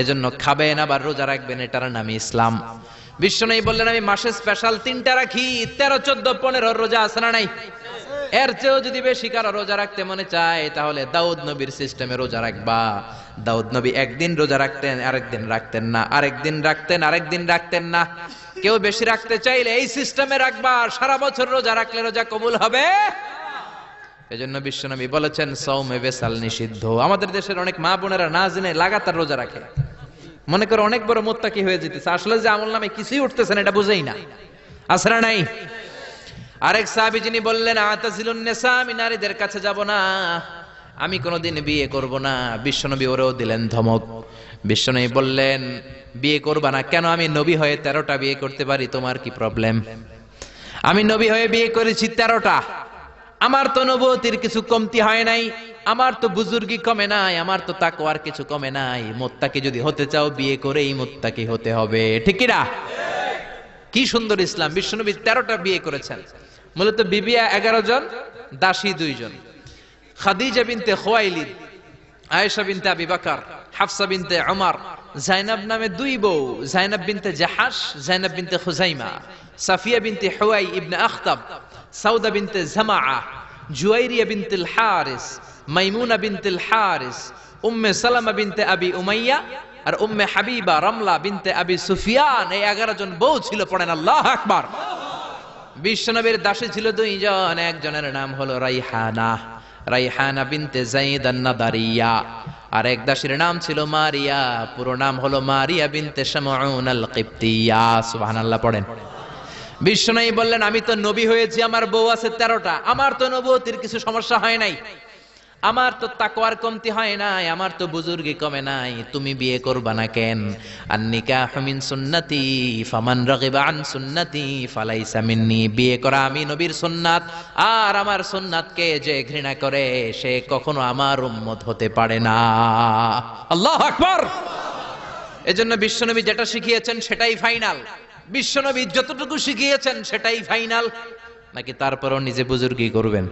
এজন্য খাবেন, আবার রোজা রাখবেন, এটার নামই ইসলাম। বিশ্বনবী বললেন, আমি মাসে স্পেশাল তিনটা রাখি, তেরো, চোদ্দ, পনেরো, রোজা আছে না নাই? এর চেয়েও যদি বেশি কারও রোজা রাখতে মনে চায়, তাহলে দাউদ নবীর সিস্টেমে রোজা রাখবা। দাউদ নবী একদিন রোজা রাখতেন, আরেকদিন রাখতেন না। আরেকদিন রাখতেন আরেকদিন রাখতেন না। কেউ বেশি রাখতে চাইলে এই সিস্টেমে রাখবা। সারা বছর রোজা রাখলে রোজা কবুল হবে। এজন্য বিশ্বনবী বলেছেন সৌমে বেসাল নিষিদ্ধ। আমাদের দেশের অনেক মা বোনেরা না জেনে লাগাতার রোজা রাখে। মনে করে অনেক বড় মোত্তাকি হয়ে যেতেছে। আসলে যে আমল নামে কিছুই উঠতেছে না, এটা বুঝেই না। আসরা নাই? আরেক সাহাবী যিনি বললেন আতাজিলুন নেসা, আমি নারীদের কাছে যাব না। আমি কোনোদিন বিয়ে করব না। বিশ্বনবী ওরেও দিলেন ধমক। বিশ্বনবী বললেন, বিয়ে করবা না। কেন আমি নবী হয়ে তেরোটা বিয়ে করতে পারি? তোমার কি প্রবলেম আমি নবী হয়ে বিয়ে করেছি তেরোটা। আমার তো নবতির কিছু কমতি হয় নাই। আমার তো বুজুর্গি কমে নাই, আমার তো তাকওয়ার কিছু কমে নাই। মোত্তাকি যদি হতে চাও, বিয়ে করেই মোত্তাকি হতে হবে। ঠিক না কি সুন্দর ইসলাম। বিশ্বনবী তেরোটা বিয়ে করেছেন। মূলত বিবিয়া এগারো জন, দাসী দুইজন খাদিজা বিনতে খোয়াইলিদ, আয়েশা বিনতে আবি বাকার, হাফসা বিনতে আমার জাইনাব নামে দুই বউ, Zainab binte Jahsh Zainab binte Khuzaima, Safiya binte Huyai ibne Akhtab, Sauda binte Zama Juwairiya bintul Harith, Maimuna bintul Harith, Umme Salama binte Abi Umaiya আর Umme Habiba Ramla binte Abi Sufyan. এই এগারো জন বউ ছিল, পড়েন আল্লাহ আকবার। বিশ্বনবীর দাসী ছিল দুইজন, একজনের নাম হলো রাইহানা রাইহানা বিনতে জাইদ আন্নাদারিয়া। আর এক দাসীর নাম ছিল মারিয়া, পুরো নাম হলো মারিয়া বিনতে শামউন আল কিবতিয়া সুবহানাল্লাহ, পড়েন। বিশ্বনবী বললেন, আমি তো নবী হয়েছি, আমার বউ আছে তেরোটা। আমার তো নবতির কিছু সমস্যা হয় নাই। আমার তো তাকওয়ার কমতি হয় নাই, আমার তো বুজুর্গি কমে নাই। তুমি বিয়ে করবা না কেন? আর নিকাহ মিন সুন্নতি, ফামান রাগিবা আন সুন্নতি, ফালাইসা বিয়ে করা আমি নবীর সুন্নাত, আর আমার সুন্নাতকে যে ঘৃণা করে, সে কখনো আমার উম্মত হতে পারে না। আল্লাহ আকবার! এজন্য বিশ্বনবী যেটা শিখিয়েছেন, সেটাই ফাইনাল। বিশ্বনবী যতটুকু শিখিয়েছেন সেটাই ফাইনাল। নাকি তারপরও নিজে বুজুর্গি করবেন?